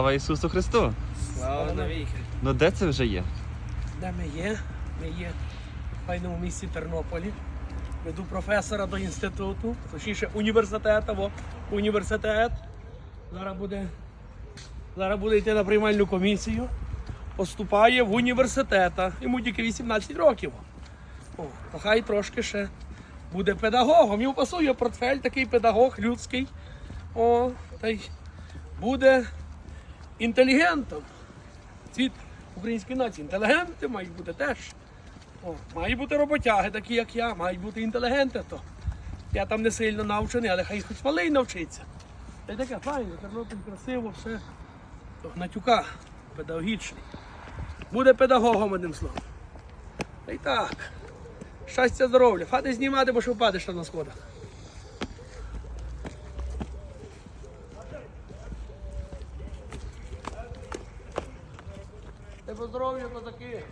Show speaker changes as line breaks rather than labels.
Слава Ісусу Христу!
Слава навіки.
Ну де це вже є?
Де ми є? Ми є в файному місті Тернополі. Веду професора до інституту, точніше університету, бо університет. Зараз буде, зараз буде йти на приймальну комісію. Поступає в університет. Йому тільки 18 років. О, то хай трошки ще буде педагогом. Йому пасує портфель, такий педагог людський. О, та й буде інтелігентом. Цвіт української нації. Інтелігенти мають бути теж. О, мають бути роботяги, такі як я, мають бути інтелігенти. То. Я там не сильно навчений, але хай хоч малий навчиться. Та й таке файне, Тернопіль красиво, все. Гнатюка педагогічний. Буде педагогом одним словом. Та й так. Щастя, здоров'я. Хати знімати, бо що впадеш там на сходах. Тебе здоров'я, козаки.